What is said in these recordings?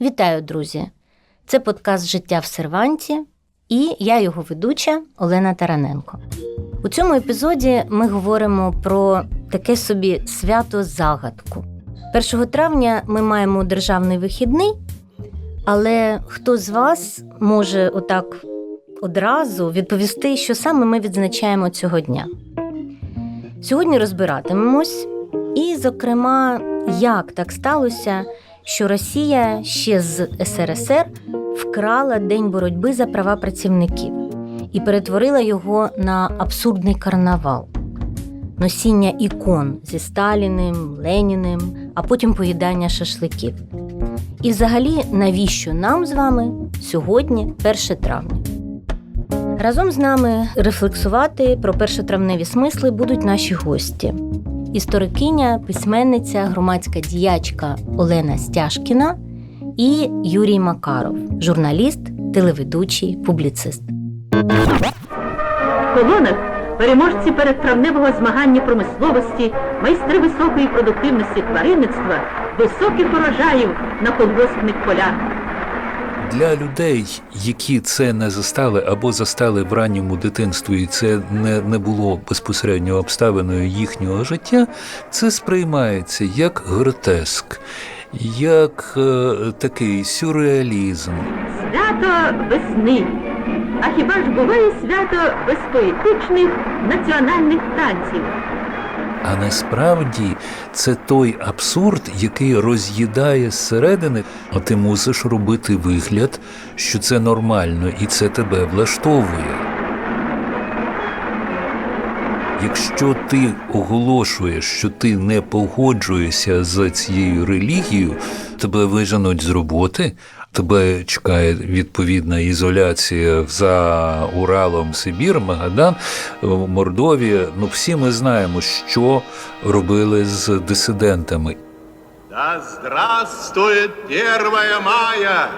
Вітаю, друзі! Це подкаст Життя в серванті і я його ведуча Олена Тараненко. У цьому епізоді ми говоримо про таке собі свято загадку. 1 травня ми маємо державний вихідний, але хто з вас може отак одразу відповісти, що саме ми відзначаємо цього дня? Сьогодні розбиратимемось, і, зокрема, як так сталося, що Росія ще з СРСР вкрала День боротьби за права працівників і перетворила його на абсурдний карнавал, носіння ікон зі Сталіним, Леніним, а потім поїдання шашликів. І, взагалі, навіщо нам з вами сьогодні 1 травня? Разом з нами рефлексувати про першотравневі смисли будуть наші гості. Історикиня, письменниця, громадська діячка Олена Стяжкіна і Юрій Макаров, журналіст, телеведучий, публіцист. В колонах переможці передтравневого змагання промисловості, майстри високої продуктивності тваринництва, високих урожаїв на колгоспних полях. Для людей, які це не застали або застали в ранньому дитинстві, і це не, не було безпосередньо обставиною їхнього життя, це сприймається як гротеск, як е, такий сюрреалізм. Свято весни. А хіба ж буває свято без поетичних національних танців? А насправді це той абсурд, який роз'їдає зсередини, а ти мусиш робити вигляд, що це нормально і це тебе влаштовує. Якщо ти оголошуєш, що ти не погоджуєшся з цією релігією, тебе виженуть з роботи, тебе чекає відповідна ізоляція за Уралом, Сибір, Магадан, Мордовія. Ну всі ми знаємо, що робили з дисидентами. Да здравствует 1 мая,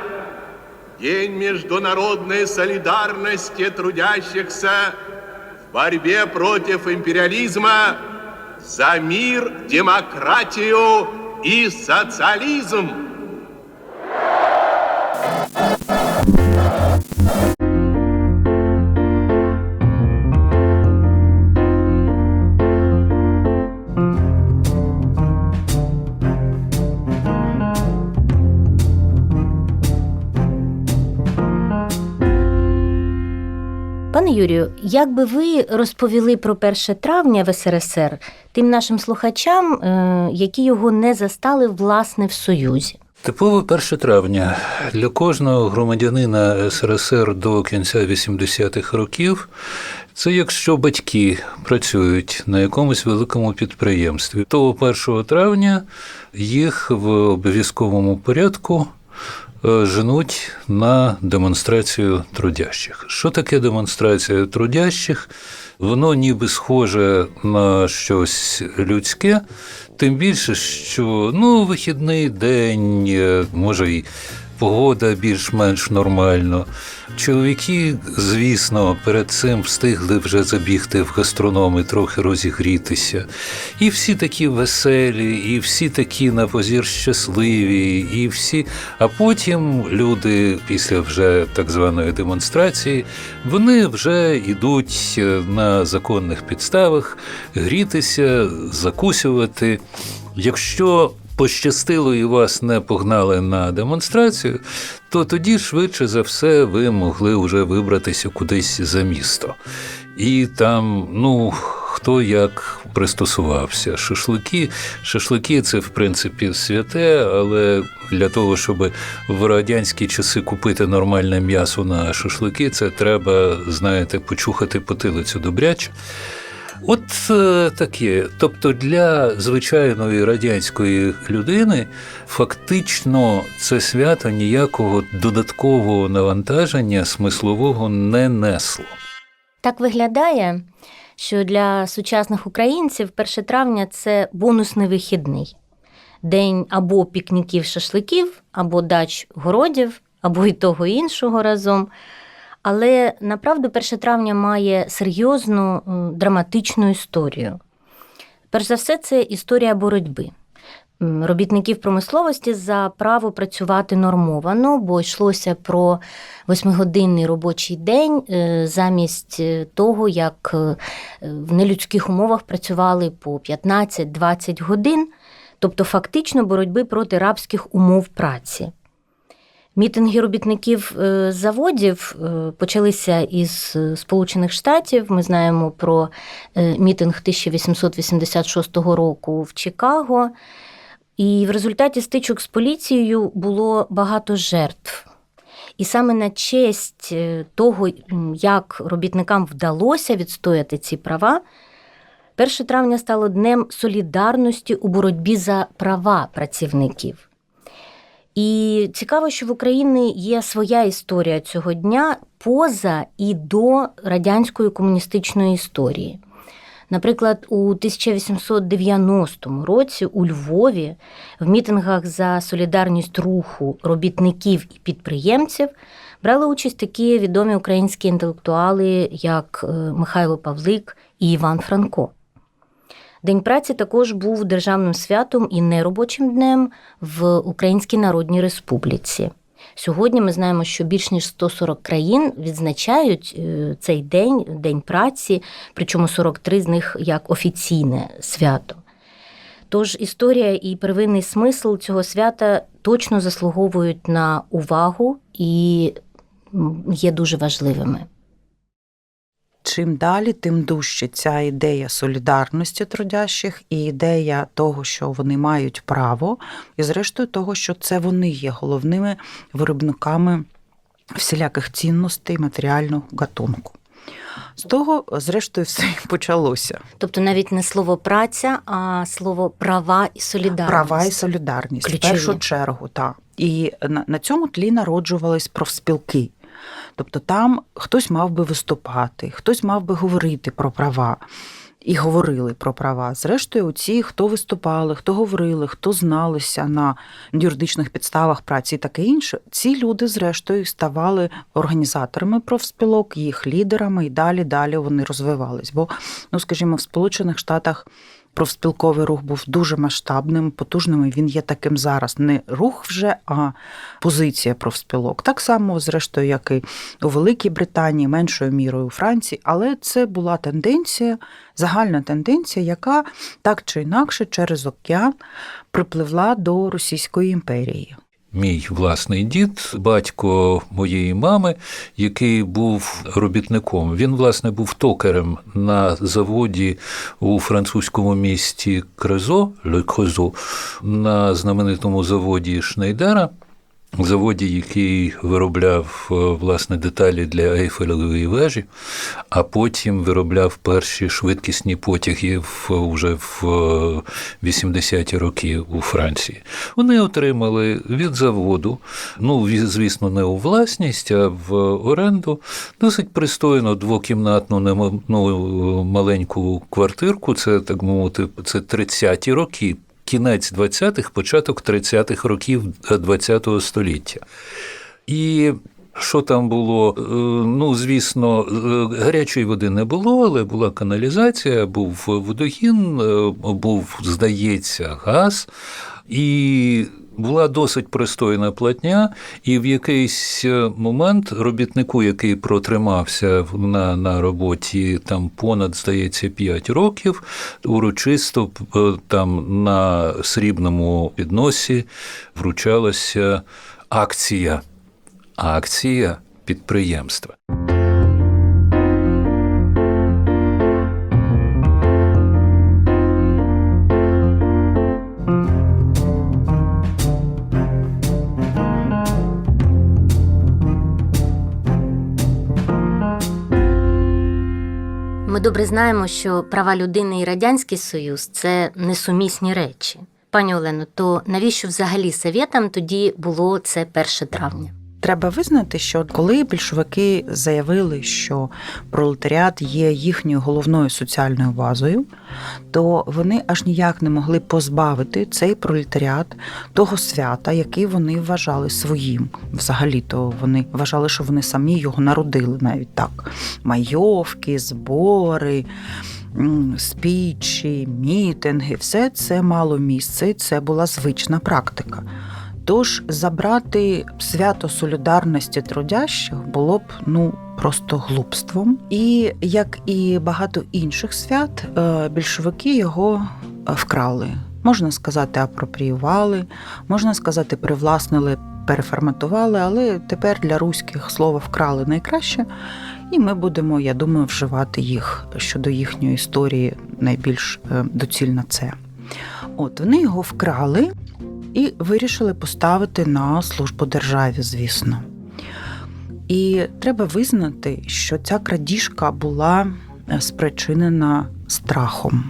День международной солидарности трудящихся в борьбе против империализма за мир, демократию и социализм. Пане Юрію, як би ви розповіли про 1 травня в СРСР тим нашим слухачам, е, які його не застали власне в Союзі? Типове 1 травня для кожного громадянина СРСР до кінця 80-х років це якщо батьки працюють на якомусь великому підприємстві, то 1 травня їх в обов'язковому порядку женуть на демонстрацію трудящих. Що таке демонстрація трудящих? Воно ніби схоже на щось людське, тим більше, що ну, вихідний день, е, може й погода більш-менш нормально. Чоловіки, звісно, перед цим встигли вже забігти в гастрономи, трохи розігрітися. І всі такі веселі, і всі такі на позір щасливі, і всі. А потім люди після вже так званої демонстрації, вони вже йдуть е, на законних підставах грітися, закусювати. Якщо пощастило і вас не погнали на демонстрацію, то тоді швидше за все ви могли вже вибратися кудись за місто. І там, ну. Хто як пристосувався? Шашлики. Шашлики це в принципі святе, але для того, щоб в радянські часи купити нормальне м'ясо на шашлики, це треба, знаєте, почухати потилицю добряче. От е, таке. Тобто для звичайної радянської людини фактично це свято ніякого додаткового навантаження смислового не несло. Так виглядає, що для сучасних українців 1 травня це бонусний вихідний. День або пікніків шашликів, або дач городів, або і того іншого разом. Але направду 1 травня має серйозну драматичну історію. Перш за все, це історія боротьби. робітників промисловості за право працювати нормовано, бо йшлося про восьмигодинний робочий день е, замість е, того, як е, в нелюдських умовах працювали по 15-20 годин, тобто фактично боротьби проти рабських умов праці. Мітинги робітників е, заводів е, почалися із е, Сполучених Штатів. Ми знаємо про мітинг 1886 року в Чикаго. І в результаті стичок з поліцією було багато жертв. І саме на честь того, як робітникам вдалося відстояти ці права, 1 травня стало днем солідарності у боротьбі за права працівників. І цікаво, що в Україні є своя історія цього дня поза і до радянської комуністичної історії. Наприклад, у 1890 році у Львові в мітингах за солідарність руху робітників і підприємців брали участь такі відомі українські інтелектуали, як е, Михайло Павлик і Іван Франко. День праці також був державним святом і неробочим днем в Українській Народній Республіці. Сьогодні ми знаємо, що більш ніж 140 країн відзначають е, цей день, день праці, причому 43 з них як офіційне свято. Тож історія і первинний смисл цього свята точно заслуговують на увагу і є дуже важливими. Чим далі, тим дужче ця ідея солідарності трудящих і ідея того, що вони мають право, і зрештою того, що це вони є головними виробниками всіляких цінностей матеріального гатунку. З того, зрештою, все і почалося. Тобто навіть не слово праця, а слово права і солідарність. Права і солідарність в першу чергу, так. І на, на цьому тлі народжувались профспілки. Тобто там хтось мав би виступати, хтось мав би говорити про права. І говорили про права. Зрештою, ці, хто виступали, хто говорили, хто зналися на юридичних підставах праці і таке інше, ці люди, зрештою, ставали організаторами профспілок, їх лідерами, і далі далі вони розвивались. Бо, ну скажімо, в Сполучених Штатах профспілковий рух був дуже масштабним, потужним. і Він є таким зараз. Не рух вже, а позиція профспілок. Так само, зрештою, як і у Великій Британії, меншою мірою у Франції, але це була тенденція, загальна тенденція, яка так чи інакше через океан припливла до Російської імперії. Мій власний дід, батько моєї мами, який був робітником. Він, власне, був токарем на заводі у французькому місті Крезо, Ле на знаменитому заводі Шнейдера. Заводі, який виробляв е, власне деталі для Ейфелевої вежі, а потім виробляв перші швидкісні потяги в, уже в е, 80-ті роки у Франції. Вони отримали від заводу, ну звісно, не у власність, а в оренду досить пристойну двокімнатну ну, маленьку квартирку. Це так мовити, це 30-ті роки кінець 20-х, початок 30-х років ХХ століття. І що там було? Е, Ну, звісно, е, гарячої води не було, але була каналізація, був водогін, е, був, здається, газ. І була досить пристойна платня, і в якийсь е, момент робітнику, який протримався на, на роботі там понад, здається, 5 років, урочисто е, там на срібному підносі вручалася акція. Акція підприємства. Добре знаємо, що права людини і Радянський Союз це несумісні речі. Пані Олено, то навіщо взагалі совєтам тоді було це 1 травня? Треба визнати, що коли більшовики заявили, що пролетаріат є їхньою головною соціальною базою, то вони аж ніяк не могли позбавити цей пролетаріат того свята, який вони вважали своїм. Взагалі-то вони вважали, що вони самі його народили навіть так: майовки, збори. спічі, мітинги, все це мало місце, і це була звична практика. Тож забрати свято солідарності трудящих було б ну просто глупством. І як і багато інших свят, е, більшовики його е, вкрали. Можна сказати, апропріювали, можна сказати, привласнили, переформатували, але тепер для руських слово вкрали найкраще, і ми будемо, я думаю, вживати їх щодо їхньої історії найбільш е, доцільно це. От вони його вкрали і вирішили поставити на службу державі, звісно. І треба визнати, що ця крадіжка була е, спричинена страхом.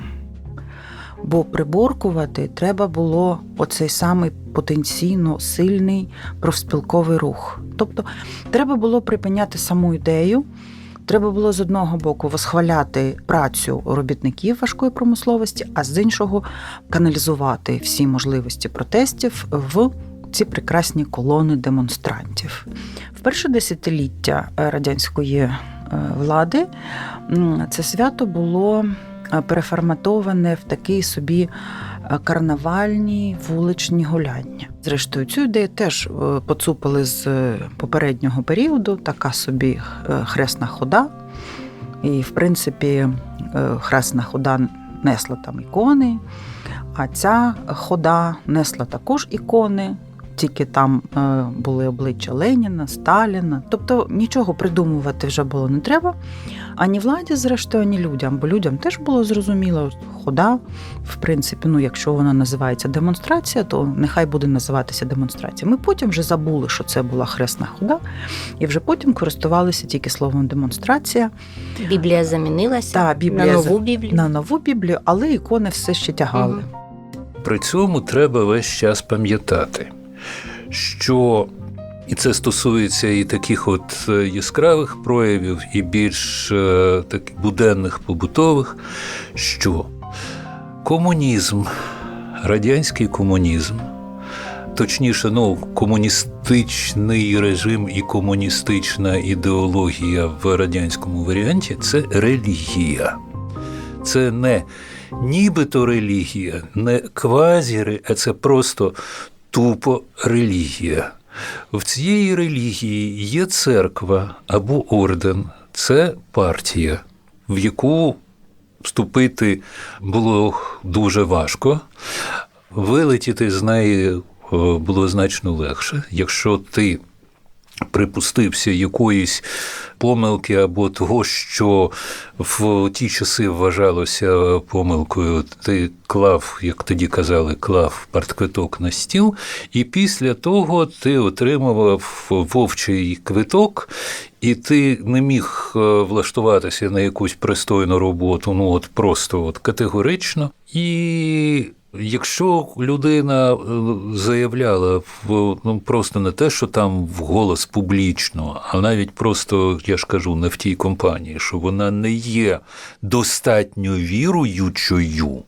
Бо приборкувати треба було оцей самий потенційно сильний профспілковий рух. Тобто треба було припиняти саму ідею, треба було з одного боку восхваляти працю робітників важкої промисловості, а з іншого каналізувати всі можливості протестів в ці прекрасні колони демонстрантів. В перше десятиліття е, радянської е, влади це свято було е, переформатоване в такий собі карнавальні вуличні гуляння. Зрештою, цю ідею теж е, поцупили з е, попереднього періоду, така собі е, хресна хода. І, в принципі, е, хресна хода несла там ікони, а ця хода несла також ікони. Тільки там е, були обличчя Леніна, Сталіна. Тобто нічого придумувати вже було не треба. Ані владі, зрештою, ані людям, бо людям теж було зрозуміло, хода, в принципі, ну, якщо вона називається демонстрація, то нехай буде називатися демонстрація. Ми потім вже забули, що це була хресна хода, і вже потім користувалися тільки словом демонстрація Біблія замінилася Та, Біблія на нову Біблію. на нову Біблію, але ікони все ще тягали. При цьому треба весь час пам'ятати, що і це стосується і таких от е, яскравих проявів, і більш е, таких буденних побутових, що комунізм, радянський комунізм, точніше, ну, комуністичний режим і комуністична ідеологія в радянському варіанті це релігія. Це не нібито релігія, не квазі, а це просто тупо релігія. В цієї релігії є церква або орден, це партія, в яку вступити було дуже важко. Вилетіти з неї е, було значно легше, якщо ти припустився якоїсь помилки або того, що в ті часи вважалося помилкою, ти клав, як тоді казали, клав партквиток на стіл, і після того ти отримував вовчий квиток, і ти не міг е, влаштуватися на якусь пристойну роботу, ну от просто от категорично. І Якщо людина е, заявляла ну, просто не те, що там вголос публічно, а навіть просто, я ж кажу, не в тій компанії, що вона не є достатньо віруючою,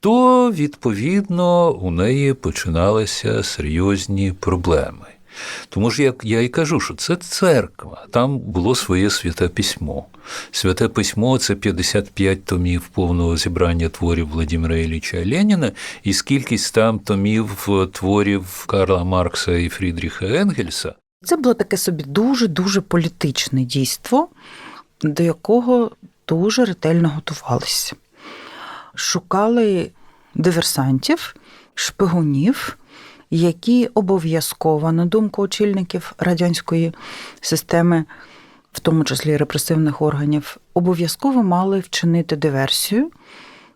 то відповідно у неї починалися серйозні проблеми. Тому ж як я і кажу, що це церква, там було своє святе письмо. Святе письмо це 55 томів повного зібрання творів Владимира Ілліча Леніна, і скількись там томів творів Карла Маркса і Фрідріха Енгельса. Це було таке собі дуже-дуже політичне дійство, до якого дуже ретельно готувалися. Шукали диверсантів, шпигунів, які обов'язково, на думку очільників радянської системи, в тому числі репресивних органів, обов'язково мали вчинити диверсію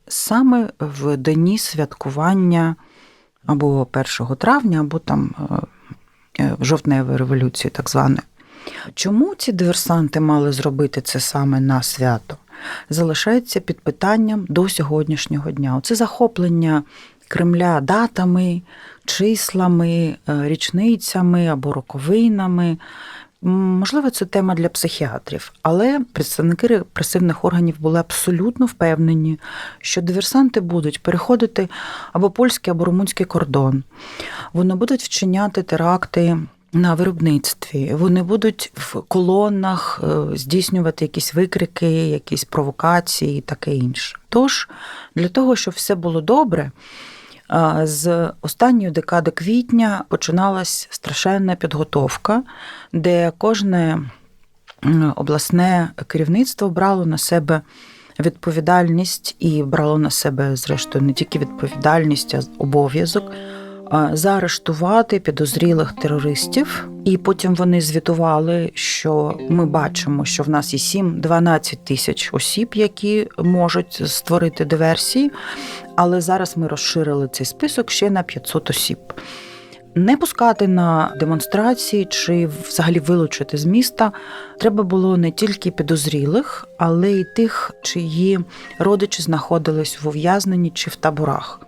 саме в дні святкування або 1 травня, або там е, жовтневої революції, так званої. Чому ці диверсанти мали зробити це саме на свято? Залишається під питанням до сьогоднішнього дня. Оце захоплення Кремля датами, числами, е, річницями або роковинами. Можливо, це тема для психіатрів, але представники репресивних органів були абсолютно впевнені, що диверсанти будуть переходити або польський, або румунський кордон. Вони будуть вчиняти теракти на виробництві. Вони будуть в колонах е, здійснювати якісь викрики, якісь провокації і таке інше. Тож, для того, щоб все було добре, з останньої декади квітня починалась страшенна підготовка, де кожне обласне керівництво брало на себе відповідальність і брало на себе, зрештою, не тільки відповідальність, а обов'язок заарештувати підозрілих терористів. І потім вони звітували, що ми бачимо, що в нас є 7-12 тисяч осіб, які можуть створити диверсії. Але зараз ми розширили цей список ще на 500 осіб. Не пускати на демонстрації чи взагалі вилучити з міста треба було не тільки підозрілих, але й тих, чиї родичі знаходились в ув'язненні чи в таборах.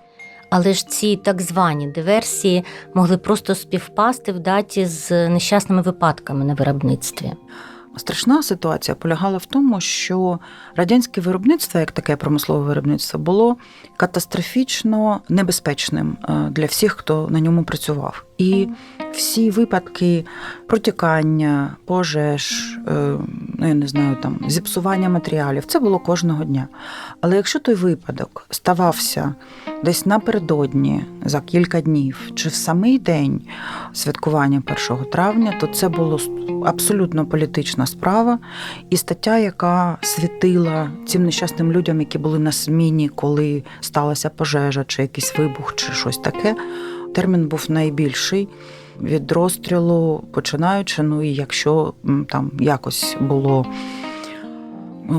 Але ж ці так звані диверсії могли просто співпасти в даті з нещасними випадками на виробництві. Страшна ситуація полягала в тому, що радянське виробництво, як таке промислове виробництво, було катастрофічно небезпечним е, для всіх, хто на ньому працював. І всі випадки протікання, пожеж, е, ну я не знаю, там зіпсування матеріалів, це було кожного дня. Але якщо той випадок ставався десь напередодні за кілька днів чи в самий день святкування 1 травня, то це було абсолютно політична справа, і стаття, яка світила цим нещасним людям, які були на зміні, коли сталася пожежа, чи якийсь вибух, чи щось таке. Термін був найбільший від розстрілу, починаючи. Ну і якщо там якось було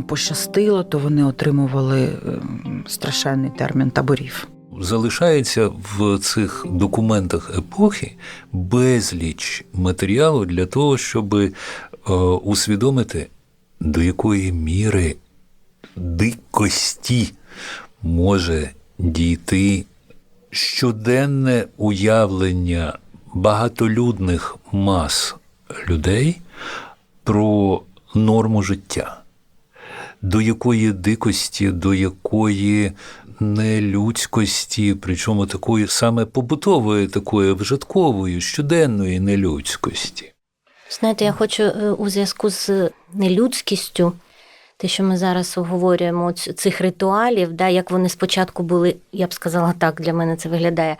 пощастило, то вони отримували страшенний термін таборів. Залишається в цих документах епохи безліч матеріалу для того, щоб е, усвідомити, до якої міри дикості може дійти щоденне уявлення багатолюдних мас людей про норму життя, до якої дикості, до якої нелюдськості, причому такої саме побутової, такої вжиткової, щоденної нелюдськості. Знаєте, я хочу е, у зв'язку з нелюдськістю, те, що ми зараз обговорюємо цих ритуалів, да, як вони спочатку були, я б сказала так, для мене це виглядає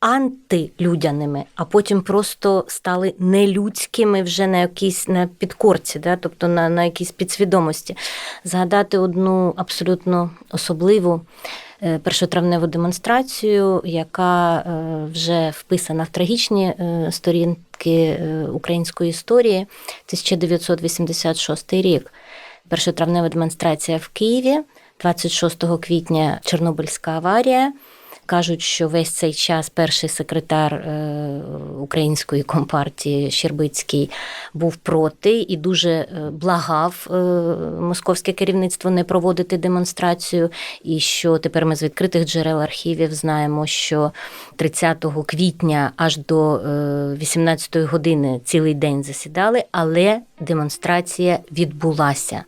антилюдяними, а потім просто стали нелюдськими вже на якійсь на підкорці, да, тобто на, на якійсь підсвідомості. Згадати одну абсолютно особливу е, першотравневу демонстрацію, яка е, вже вписана в трагічні е, сторінки української історії. 1986 рік. Першотравнева демонстрація в Києві, 26 квітня Чорнобильська аварія. Кажуть, що весь цей час перший секретар е, української компартії Щербицький був проти і дуже е, благав е, московське керівництво не проводити демонстрацію. І що тепер ми з відкритих джерел архівів знаємо, що 30 квітня аж до е, 18 години цілий день засідали, але демонстрація відбулася.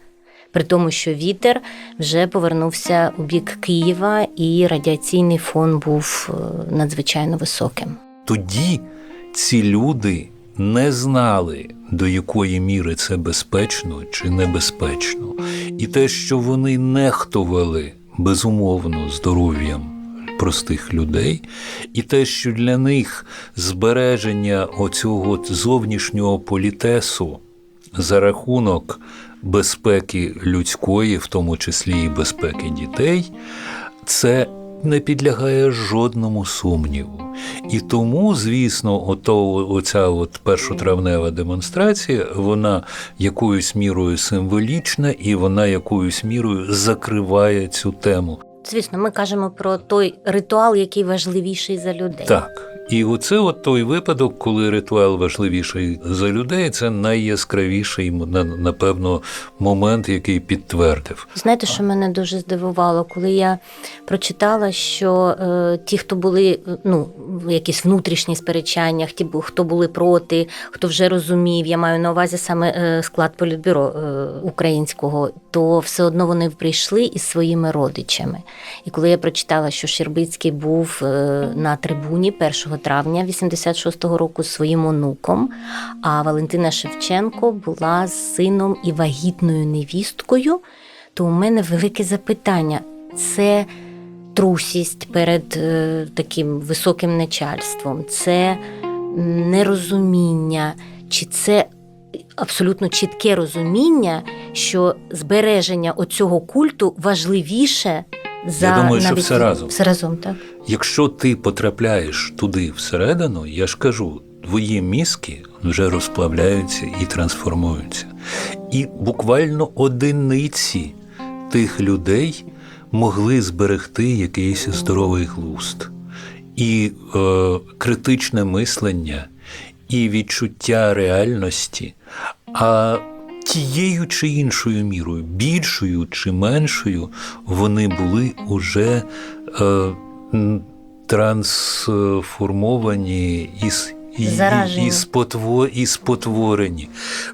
При тому, що вітер вже повернувся у бік Києва, і радіаційний фон був е, надзвичайно високим. Тоді ці люди не знали, до якої міри це безпечно чи небезпечно. І те, що вони нехтували безумовно здоров'ям простих людей, і те, що для них збереження оцього зовнішнього політесу за рахунок безпеки людської, в тому числі і безпеки дітей, це не підлягає жодному сумніву. І тому, звісно, ото, оця от першотравнева демонстрація, вона якоюсь мірою символічна і вона якоюсь мірою закриває цю тему. Звісно, ми кажемо про той ритуал, який важливіший за людей. Так. І оце от той випадок, коли ритуал важливіший за людей, це найяскравіший, напевно, момент, який підтвердив. Знаєте, що мене дуже здивувало, коли я прочитала, що е, ті, хто були е, ну, якісь внутрішні сперечання, ті, хто були проти, хто вже розумів, я маю на увазі саме е, склад політбюро е, українського, то все одно вони прийшли із своїми родичами. І коли я прочитала, що Щербицький був е, на трибуні 1 травня 86-го року з своїм онуком. А Валентина Шевченко була з сином і вагітною невісткою. То у мене велике запитання: це трусість перед е, таким високим начальством, це нерозуміння, чи це абсолютно чітке розуміння, що збереження оцього культу важливіше за думаю, що навіть все разом. Все разом, так. Якщо ти потрапляєш туди всередину, я ж кажу, твої мізки вже розплавляються і трансформуються. І буквально одиниці тих людей могли зберегти якийсь здоровий глузд, і е, критичне мислення, і відчуття реальності. А тією чи іншою мірою, більшою чи меншою, вони були уже е, трансформовані і, і, і, і, спотво, і спотворені.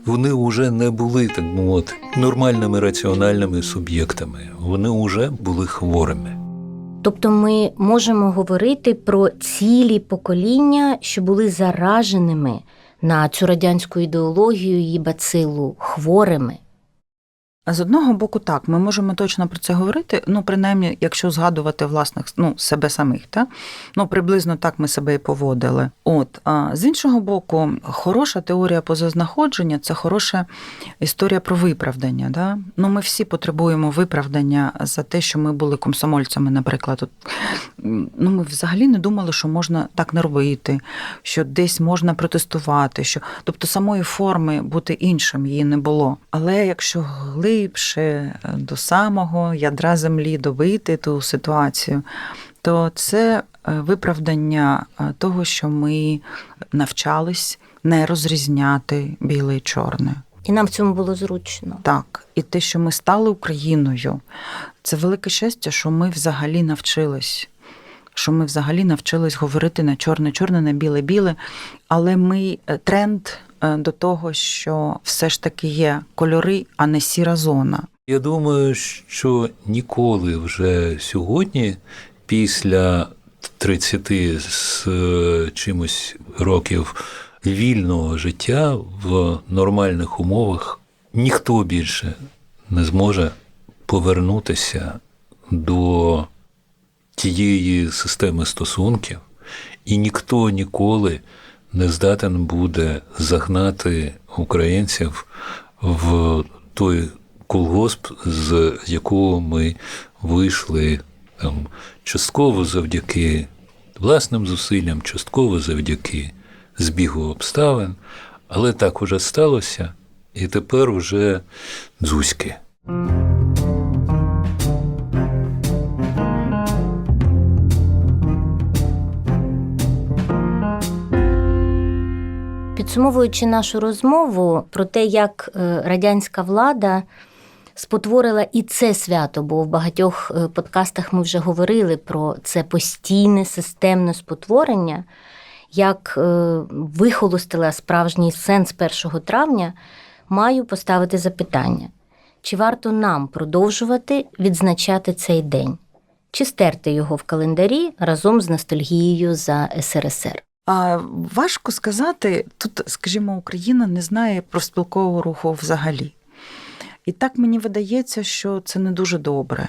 Вони вже не були, так би мовити, нормальними раціональними суб'єктами. Вони вже були хворими. Тобто ми можемо говорити про цілі покоління, що були зараженими на цю радянську ідеологію її бацилу хворими. З одного боку, так, ми можемо точно про це говорити. Ну, принаймні, якщо згадувати власних ну, себе самих, та? ну приблизно так ми себе і поводили. От а з іншого боку, хороша теорія позазнаходження це хороша історія про виправдання. Да? Ну, ми всі потребуємо виправдання за те, що ми були комсомольцями, наприклад. От, ну, ми взагалі не думали, що можна так не робити, що десь можна протестувати, що тобто самої форми бути іншим її не було. Але якщо глибше е, до самого ядра землі добити ту ситуацію, то це е, виправдання е, того, що ми навчались не розрізняти біле і чорне. І нам в цьому було зручно. Так, і те, що ми стали Україною, це велике щастя, що ми взагалі навчились. Що ми взагалі навчились говорити на чорне, чорне, на біле, біле. Але ми тренд до того, що все ж таки є кольори, а не сіра зона. Я думаю, що ніколи вже сьогодні, після 30 з е, чимось років вільного життя в нормальних умовах, ніхто більше не зможе повернутися до тієї системи стосунків, і ніхто ніколи не здатен буде загнати українців в той колгосп, з якого ми вийшли там, частково завдяки власним зусиллям, частково завдяки збігу обставин, але так уже сталося, і тепер уже дзузьки. Підсумовуючи нашу розмову про те, як е, радянська влада спотворила і це свято, бо в багатьох е, подкастах ми вже говорили про це постійне системне спотворення, як е, вихолостила справжній сенс 1 травня, маю поставити запитання: чи варто нам продовжувати відзначати цей день? Чи стерти його в календарі разом з ностальгією за СРСР? А важко сказати, тут, скажімо, Україна не знає про спілкового руху взагалі. І так мені видається, що це не дуже добре.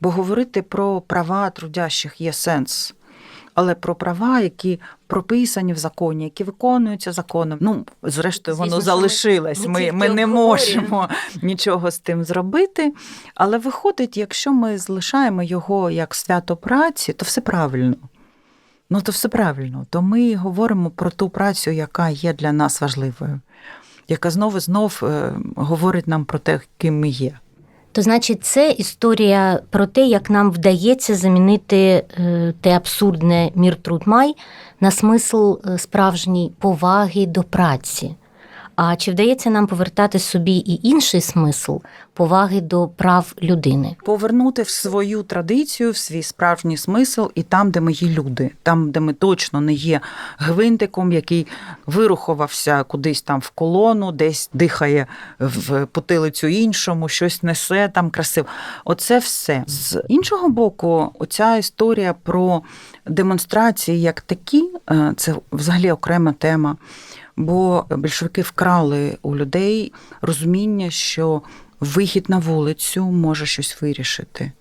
Бо говорити про права трудящих є сенс. Але про права, які прописані в законі, які виконуються законом, ну, зрештою, воно Звісно, залишилось. ми Ми, ми не можемо нічого з тим зробити. Але виходить, якщо ми залишаємо його як свято праці, то все правильно. Ну, то все правильно. То ми говоримо про ту працю, яка є для нас важливою, яка знову знов е, говорить нам про те, ким ми є. То значить, це історія про те, як нам вдається замінити е, те абсурдне мір труд май на смисл справжньої поваги до праці. А чи вдається нам повертати собі і інший смисл поваги до прав людини? Повернути в свою традицію, в свій справжній смисл, і там, де ми є люди, там, де ми точно не є гвинтиком, який вирухувався кудись там в колону, десь дихає в потилицю іншому, щось несе там красиво. Оце все. З іншого боку, оця історія про демонстрації як такі, е, це взагалі окрема тема. Бо більшовики вкрали у людей розуміння, що вихід на вулицю може щось вирішити,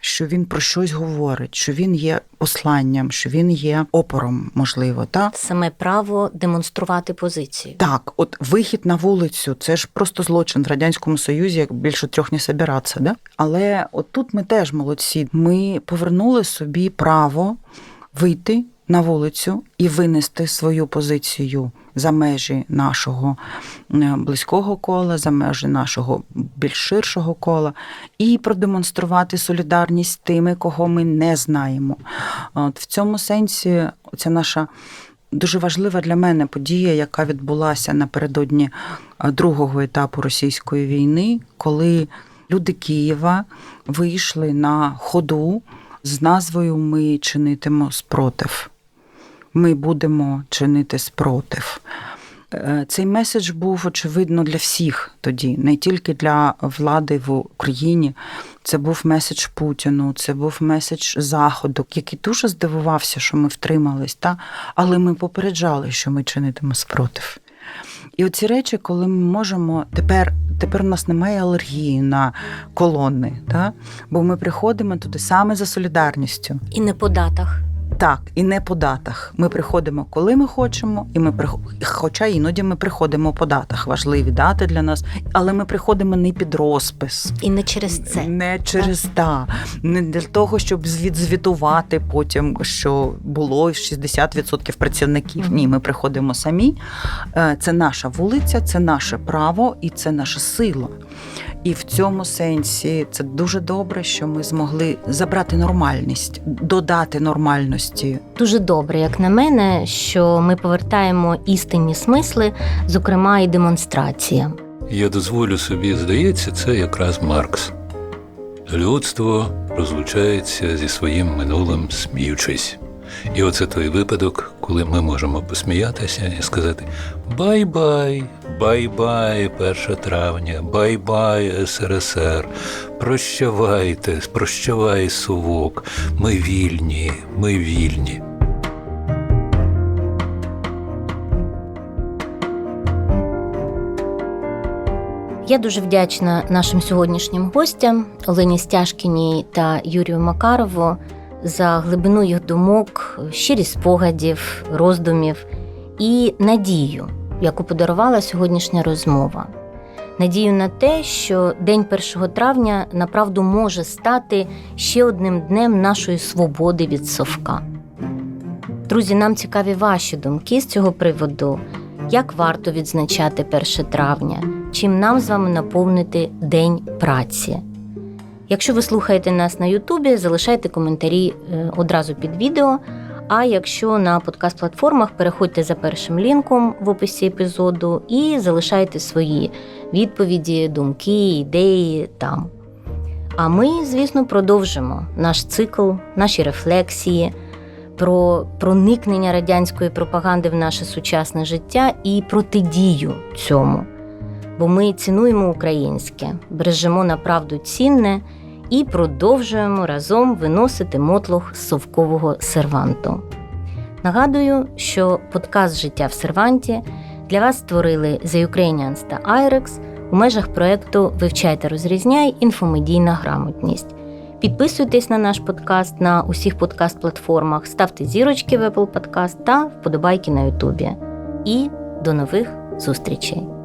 що він про щось говорить, що він є посланням, що він є опором, можливо. Та? Саме право демонструвати позицію. Так, от вихід на вулицю це ж просто злочин в Радянському Союзі, як більше трьох не собиратися. Да? Але от тут ми теж молодці. Ми повернули собі право вийти на вулицю і винести свою позицію за межі нашого е, близького кола, за межі нашого більш ширшого кола, і продемонструвати солідарність тими, кого ми не знаємо. От в цьому сенсі ця наша дуже важлива для мене подія, яка відбулася напередодні е, другого етапу російської війни, коли люди Києва вийшли на ходу з назвою Ми чинитимо спротив. Ми будемо чинити спротив. Е, Цей меседж був очевидно для всіх тоді, не тільки для влади в Україні. Це був меседж Путіну, це був меседж Заходу, який дуже здивувався, що ми втримались, та? але ми попереджали, що ми чинитимо спротив. І оці речі, коли ми можемо тепер. Тепер у нас немає алергії на колони, та? бо ми приходимо туди саме за солідарністю. І не по датах. Так, і не по датах. Ми приходимо, коли ми хочемо, і ми хоча іноді ми приходимо по датах. Важливі дати для нас, але ми приходимо не під розпис. І не через це. Не через та, не для того, щоб відзвітувати потім, що було 60% працівників. Ні, ми приходимо самі. Е, Це наша вулиця, це наше право і це наша сила. І в цьому сенсі це дуже добре, що ми змогли забрати нормальність, додати нормальності. Дуже добре, як на мене, що ми повертаємо істинні смисли, зокрема і демонстрація. Я дозволю собі, здається, це якраз Маркс. Людство розлучається зі своїм минулим, сміючись. І оце той випадок, коли ми можемо посміятися і сказати бай-бай, бай-бай, 1 травня, бай-бай, СРСР, прощавайте, прощавай, совок, ми вільні, ми вільні. Я дуже вдячна нашим сьогоднішнім гостям Олені Стяжкіній та Юрію Макарову за глибину їх думок, щирість спогадів, роздумів і надію, яку подарувала сьогоднішня розмова. Надію на те, що День 1 травня направду може стати ще одним днем нашої свободи від совка. Друзі, нам цікаві ваші думки з цього приводу. Як варто відзначати 1 травня? Чим нам з вами наповнити День праці? Якщо ви слухаєте нас на Ютубі, залишайте коментарі е, одразу під відео. А якщо на подкаст-платформах, переходьте за першим лінком в описі епізоду і залишайте свої відповіді, думки, ідеї там. А ми, звісно, продовжимо наш цикл, наші рефлексії про проникнення радянської пропаганди в наше сучасне життя і протидію цьому. Бо ми цінуємо українське, бережемо на правду цінне і продовжуємо разом виносити мотлох з совкового серванту. Нагадую, що подкаст Життя в серванті для вас створили The Ukrainians та IREX у межах проєкту Вивчайте розрізняй інфомедійна грамотність. Підписуйтесь на наш подкаст на усіх подкаст-платформах, ставте зірочки в Apple Podcast та вподобайки на Ютубі. І до нових зустрічей!